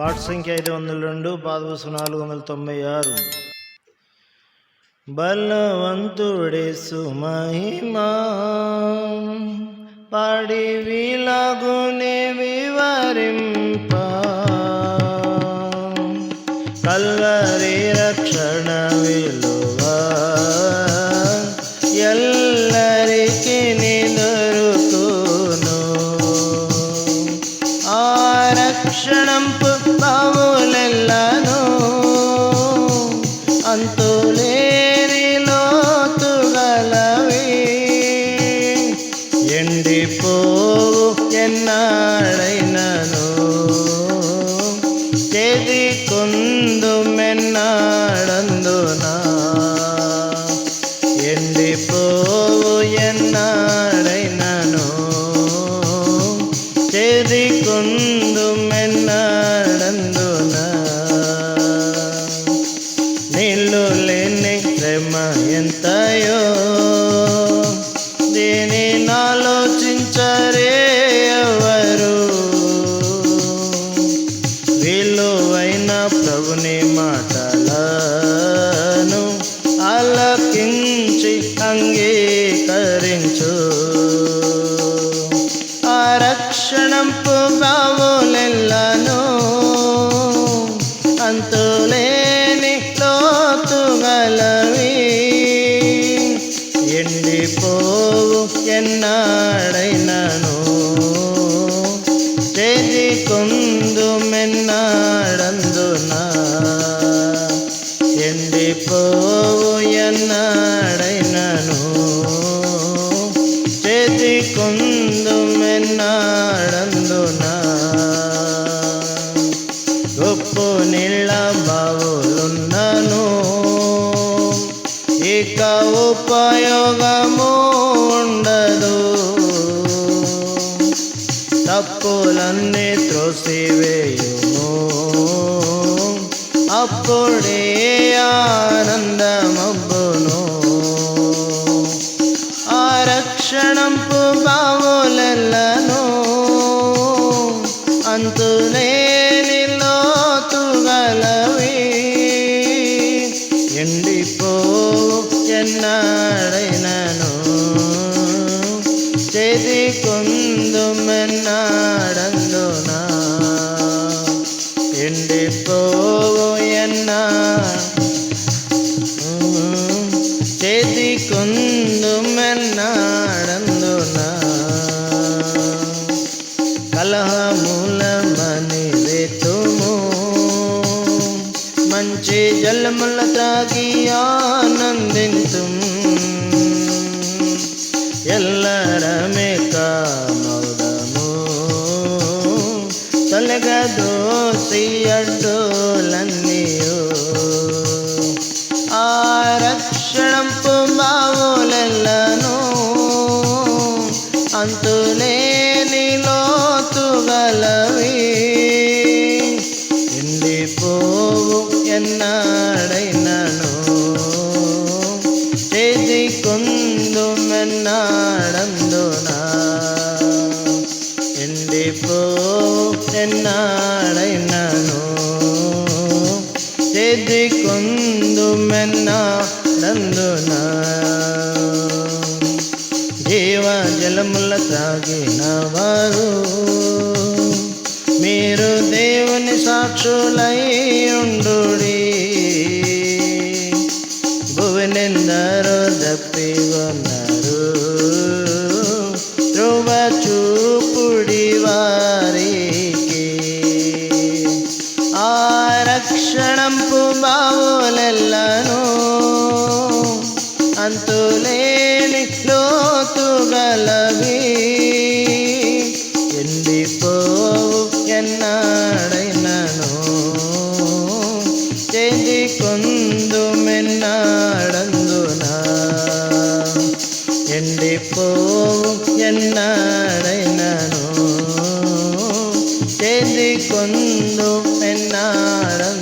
పాట సంఖ్య ఐదు వందల రెండు పాదవసు నాలుగు వందల తొంభై ఆరు. బలవంతుడే సుమహిమా పాడి వీలాగునే వివరింప. కల్వరి రక్షణ విలువ ఎన్నాడైనను చేది కొందు నీళ్ళు లేని ప్రేమ ఎన్నాడైనను. చేది కొందు మెన్నాడందునా ఎండిపోవు ఎన్నాడైనను. చేతి కొందు ఇక ఉపయోగము ఉండదు తప్పులన్నీ త్రోసివేయును అప్పుడే ఆనందమబ్బును ఆ రక్షణంపు బావులెల్లను అంతులేని లోతుగలవి ఎండిపోవు ఎన్నాడైనను? చేతి కొందు మంచి జలముల తాగి ఆనందింతు ఎల్లరమే కామౌదము. తొలగదోసి అడ్డోలన్నీయు. ఆ రక్షణంపు బావులెల్లను అంతులేని లోతుగలవి మెన్నాడందునా ఎండిపోవు ఎన్నాడైనను? చేతి కొందు మెన్నాడందునా జీవ జలముల తాగిన వారు మీరు దేవుని సాక్షులై ఉండు భువనెందరో దప్పిగొన్నారు ఆరక్షణం పుమావులెల్లను అంతులేని లోతుగలవి. കൊന്നു എന്നാണ്